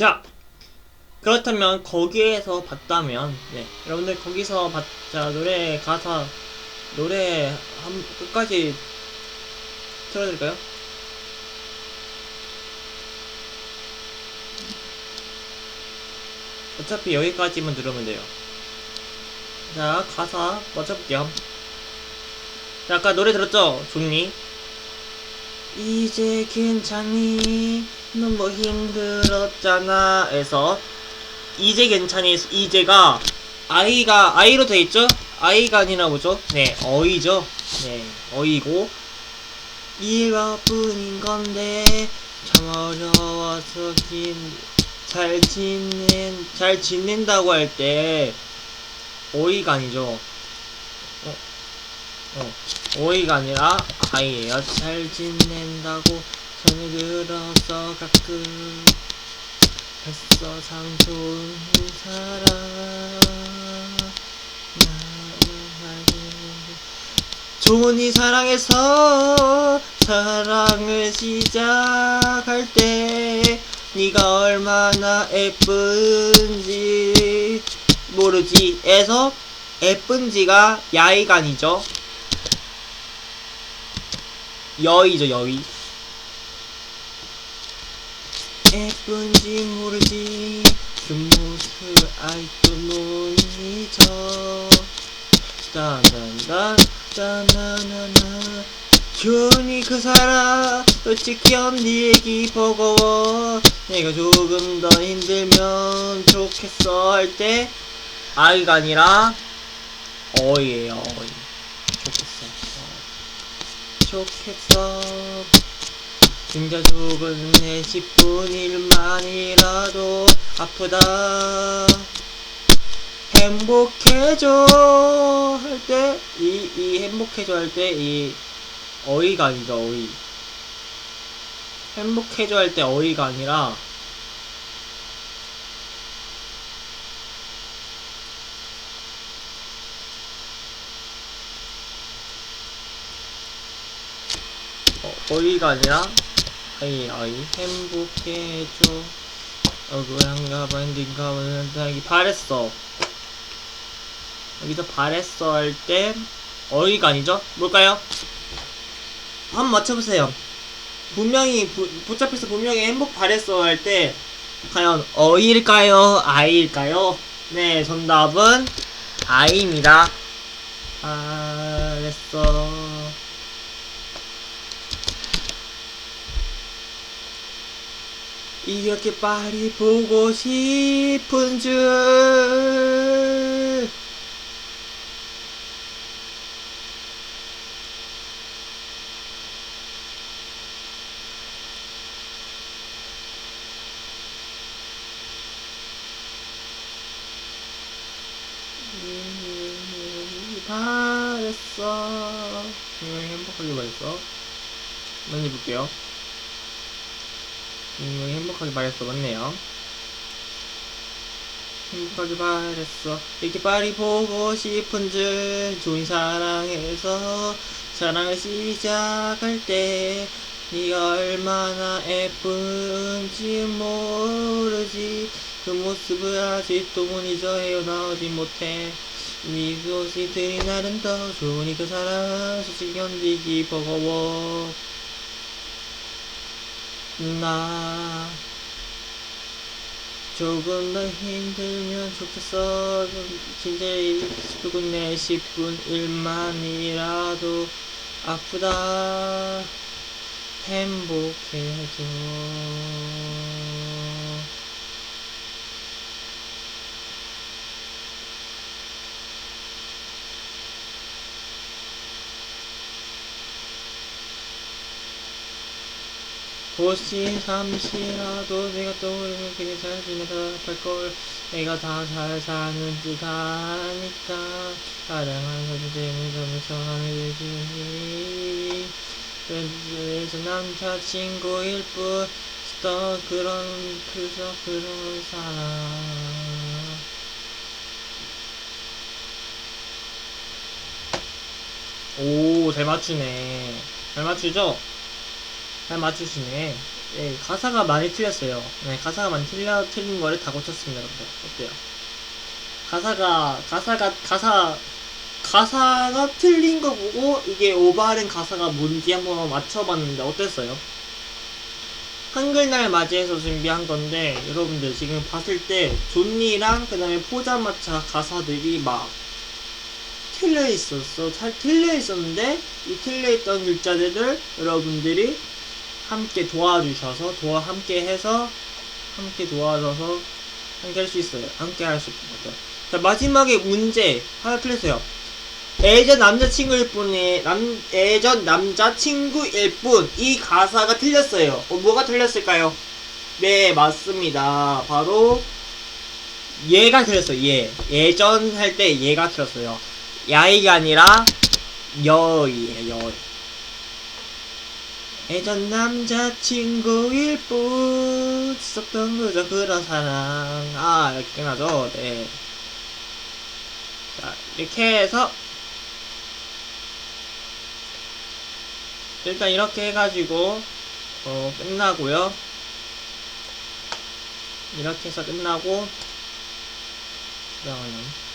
자 그렇다면 거기에서 봤다면 네 여러분들 거기서 봤, 자 노래 가사 노래 한 끝까지 틀어드릴까요? 어차피 여기까지만 들으면 돼요. 자, 가사 맞춰볼게요. 자, 아까 노래 들었죠? 좋니? 이제 괜찮니? 너무 힘들었잖아. 에서 이제 괜찮니? 이제가 아이가 아이로 돼 있죠? 아이가 아니라 뭐죠? 네, 어이죠. 네, 어이고 이것뿐인 건데 참 어려워서 긴, 잘 지낸 잘 지낸다고 할 때 어이가 아니죠. 어, 어, 어이가 아니라 아이예요. 잘 지낸다고 전에 들어서 가끔 했어 참 좋은 사람. 좋은이 사랑해서 사랑을 시작할 때 네가 얼마나 예쁜지 모르지. 에서 예쁜지가 야이가 아니죠. 여의죠 여의 예쁜지 모르지. 그 모습 아직도 못 잊어 딴딴딴 딴나나나. 좋으니 그 사람 솔직히 언니에게 버거워. 내가 조금 더 힘들면 좋겠어 할 때 아이가 아니라 어이에요 어이. 좋겠어 어. 좋겠어 진짜 조금 내 10분 일만이라도 아프다. 행복해져 할 때 이 이 행복해져 할 때 이 어이가 아니죠 어이. 행복해져 할 때 어이가 아니라 어, 어이가 아니라 아이 아이 행복해져 억울한가 봐 힘든가 봐 여기 바랬어 여기서 바랬어 할 때 어이가 아니죠? 뭘까요? 한번 맞춰보세요 분명히 부, 붙잡혀서 분명히 행복 바랬어 할 때 과연 어일까요? 아이일까요? 네 정답은 아이입니다 바랬어 이렇게 빨리 보고 싶은 줄 음, 바랬어 분명히 행복하게 말했어 한번 해볼게요 분명히 행복하게 말했어. 맞네요. 행복하게 말했어. 이렇게 빨리 보고 싶은 줄 좋은 사랑해서 사랑을 시작할 때 네가 얼마나 예쁜지 모르지. 그 모습을 아직도 못 잊어 헤어나오지 못해. 미소시 들이 날은 더 좋으니 그 사랑 솔직히 견디기 버거워 나 조금 더 힘들면 좋겠어. 진짜 조금 내 10분 일만이라도 아프다. 행복해져 혹시 잠시라도 내가 떠오르면 그게 잘 지내다 할걸 내가 다 잘 사는 듯 하니까 사랑하는 사람 때문에 전화를 주니 그래서 남자친구일 뿐 그런 그저 그런 사람 오, 잘 맞추네. 잘 맞추죠? 잘 맞추시네. 네, 가사가 많이 틀렸어요. 네, 가사가 많이 틀려, 틀린 거를 다 고쳤습니다. 근데 어때요? 가사가, 가사가, 가사, 가사가 틀린 거 보고 이게 오바된 가사가 뭔지 한번 맞춰봤는데 어땠어요? 한글날 맞이해서 준비한 건데 여러분들 지금 봤을 때 존니랑 그 다음에 포장마차 가사들이 막 틀려 있었어. 잘 틀려 있었는데 이 틀려 있던 글자들을 여러분들이 함께 도와주셔서 도와 함께 해서 함께 도와줘서 함께 할 수 있어요. 함께 할 수 있는 거죠. 자 마지막에 문제 하나 틀렸어요. 예전 남자친구일 뿐이 남 예전 남자친구일 뿐 이 가사가 틀렸어요. 어, 뭐가 틀렸을까요? 네 맞습니다. 바로 얘가 틀렸어요. 얘 예전 할 때 얘가 틀렸어요. 야이가 아니라 여이에요. 여. 예전 남자친구일 뿐 있었던 그저 그런 사랑. 아 이렇게 끝나죠. 네. 자 이렇게 해서 일단 이렇게 해가지고 어 끝나고요. 이렇게 해서 끝나고 그다음에